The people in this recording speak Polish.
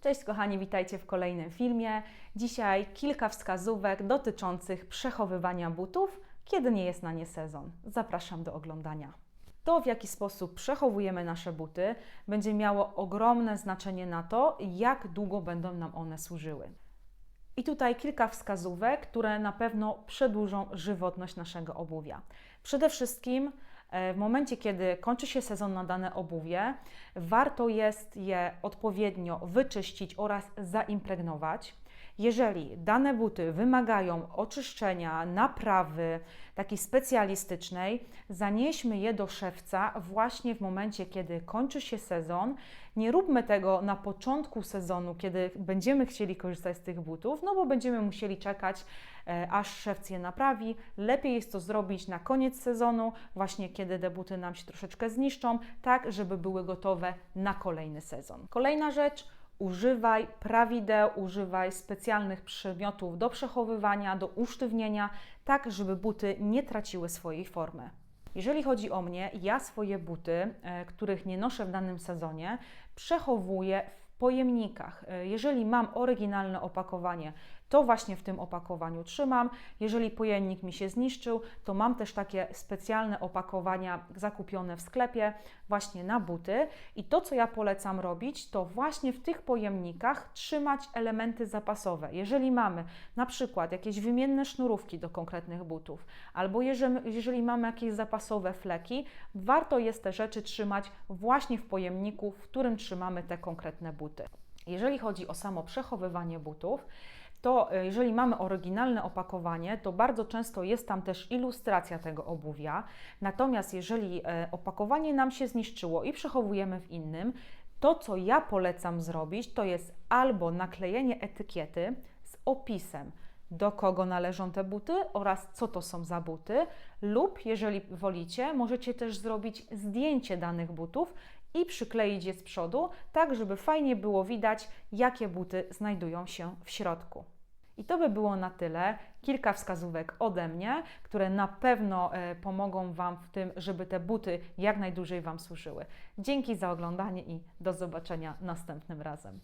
Cześć kochani, witajcie w kolejnym filmie. Dzisiaj kilka wskazówek dotyczących przechowywania butów, kiedy nie jest na nie sezon. Zapraszam do oglądania. To, w jaki sposób przechowujemy nasze buty, będzie miało ogromne znaczenie na to, jak długo będą nam one służyły. I tutaj kilka wskazówek, które na pewno przedłużą żywotność naszego obuwia. Przede wszystkim w momencie, kiedy kończy się sezon na dane obuwie, warto jest je odpowiednio wyczyścić oraz zaimpregnować. Jeżeli dane buty wymagają oczyszczenia, naprawy takiej specjalistycznej, zanieśmy je do szewca właśnie w momencie, kiedy kończy się sezon. Nie róbmy tego na początku sezonu, kiedy będziemy chcieli korzystać z tych butów, no bo będziemy musieli czekać, e, aż szewc je naprawi. Lepiej jest to zrobić na koniec sezonu, właśnie kiedy te buty nam się troszeczkę zniszczą, tak żeby były gotowe na kolejny sezon. Kolejna rzecz, używaj prawideł, używaj specjalnych przedmiotów do przechowywania, do usztywnienia, tak żeby buty nie traciły swojej formy. Jeżeli chodzi o mnie, ja swoje buty, e, których nie noszę w danym sezonie, przechowuję w pojemnikach. E, Jeżeli mam oryginalne opakowanie, to właśnie w tym opakowaniu trzymam. Jeżeli pojemnik mi się zniszczył, to mam też takie specjalne opakowania zakupione w sklepie właśnie na buty. I to, co ja polecam robić, to właśnie w tych pojemnikach trzymać elementy zapasowe. Jeżeli mamy na przykład jakieś wymienne sznurówki do konkretnych butów, albo jeżeli, mamy jakieś zapasowe fleki, warto jest te rzeczy trzymać właśnie w pojemniku, w którym trzymamy te konkretne buty. Jeżeli chodzi o samo przechowywanie butów, to e, jeżeli mamy oryginalne opakowanie, to bardzo często jest tam też ilustracja tego obuwia. Natomiast jeżeli e, opakowanie nam się zniszczyło i przechowujemy w innym, to co ja polecam zrobić, to jest albo naklejenie etykiety z opisem, do kogo należą te buty oraz co to są za buty, lub jeżeli wolicie, możecie też zrobić zdjęcie danych butów i przykleić je z przodu, tak żeby fajnie było widać, jakie buty znajdują się w środku. I to by było na tyle. Kilka wskazówek ode mnie, które na pewno e, pomogą Wam w tym, żeby te buty jak najdłużej Wam służyły. Dzięki za oglądanie i do zobaczenia następnym razem.